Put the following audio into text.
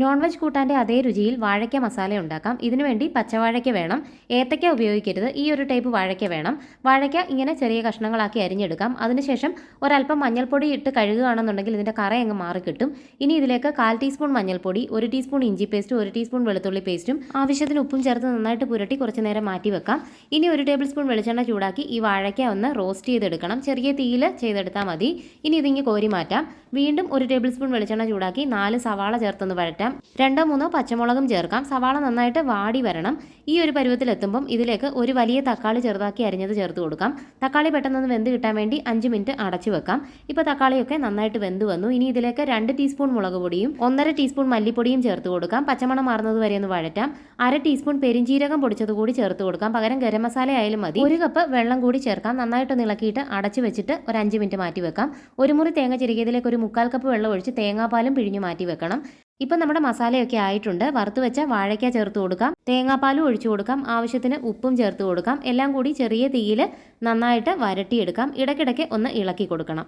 Non veg കൂട്ടാന്റെ അതേ രുചിയിൽ വാഴയ്ക്ക മസാല ഉണ്ടാക്കാം. ഇതിനുവേണ്ടി പച്ചവാഴയ്ക്ക വേണം. ഏത്തയ്ക്ക ഉപയോഗിക്കരുത്. ഈ ഒരു ടൈപ്പ് വാഴയ്ക്ക വേണം. വാഴയ്ക്ക ഇങ്ങനെ ചെറിയ കഷ്ണങ്ങളാക്കി അരിഞ്ഞെടുക്കാം. അതിനുശേഷം ഒരല്പം മഞ്ഞൾപ്പൊടി ഇട്ട് കഴുകുകയാണെന്നുണ്ടെങ്കിൽ ഇതിന്റെ കറ അങ്ങ് മാറി കിട്ടും. ഇനി ഇതിലേക്ക് കാൽ ടീസ്പൂൺ മഞ്ഞൾപ്പൊടി ഒരു ടീസ്പൂൺ ഇഞ്ചി പേസ്റ്റും ഒരു ടീസ്പൂൺ വെളുത്തുള്ളി പേസ്റ്റും ആവശ്യത്തിന് ഉപ്പും ചേർത്ത് നന്നായിട്ട് പുരട്ടി കുറച്ച് നേരം മാറ്റി വെക്കാം. ഇനി ഒരു ടേബിൾ സ്പൂൺ വെളിച്ചെണ്ണ ചൂടാക്കി ഈ വാഴയ്ക്ക ഒന്ന് റോസ്റ്റ് ചെയ്തെടുക്കണം. ചെറിയ തീയിൽ ചെയ്തെടുത്താൽ മതി. ഇനി ഇതിങ്ങ് കോരി മാറ്റാം. വീണ്ടും ഒരു ടേബിൾ സ്പൂൺ വെളിച്ചെണ്ണ ചൂടാക്കി നാല് സവാള ചേർത്തൊന്ന് വഴറ്റാം. രണ്ടോ മൂന്നോ പച്ചമുളകും ചേർക്കാം. സവാള നന്നായിട്ട് വാടി വരണം. ഈ ഒരു പരുവത്തിലെത്തുമ്പം ഇതിലേക്ക് ഒരു വലിയ തക്കാളി ചെറുതാക്കി അരിഞ്ഞത് ചേർത്ത് കൊടുക്കാം. തക്കാളി പെട്ടെന്ന് വെന്ത് കിട്ടാൻ വേണ്ടി അഞ്ച് മിനിറ്റ് അടച്ചു വെക്കാം. ഇപ്പോൾ തക്കാളിയൊക്കെ നന്നായിട്ട് വെന്ത് വന്നു. ഇനി ഇതിലേക്ക് രണ്ട് ടീസ്പൂൺ മുളക് പൊടിയും ഒന്നര ടീസ്പൂൺ മല്ലിപ്പൊടിയും ചേർത്ത് കൊടുക്കാം. പച്ചമണം മാറുന്നത് വരെ ഒന്ന് വഴറ്റാം. അര ടീസ്പൂൺ പെരിഞ്ചീരകം പൊടിച്ചത് കൂടി ചേർത്ത് കൊടുക്കാം. പകരം ഗരം മസാല ആയാലും മതി. ഒരു കപ്പ് വെള്ളം കൂടി ചേർക്കാം. നന്നായിട്ടൊന്ന് ഇളക്കിയിട്ട് അടച്ചു വെച്ചിട്ട് ഒരു അഞ്ച് മിനിറ്റ് മാറ്റി വെക്കാം. ഒരു മുറി തേങ്ങ ചിരികിയതിലേക്ക് ഒരു മുക്കാൽ കപ്പ് വെള്ളം ഒഴിച്ച് തേങ്ങാപ്പാലും പിഴിഞ്ഞു മാറ്റി വെക്കണം. ഇപ്പം നമ്മുടെ മസാലയൊക്കെ ആയിട്ടുണ്ട്. വറുത്ത് വെച്ച വാഴയ്ക്ക ചേർത്ത് കൊടുക്കാം. തേങ്ങാപ്പാലും ഒഴിച്ചു കൊടുക്കാം. ആവശ്യത്തിന് ഉപ്പും ചേർത്ത് കൊടുക്കാം. എല്ലാം കൂടി ചെറിയ തീയിൽ നന്നായിട്ട് വരട്ടിയെടുക്കാം. ഇടയ്ക്കിടയ്ക്ക് ഒന്ന് ഇളക്കി കൊടുക്കണം.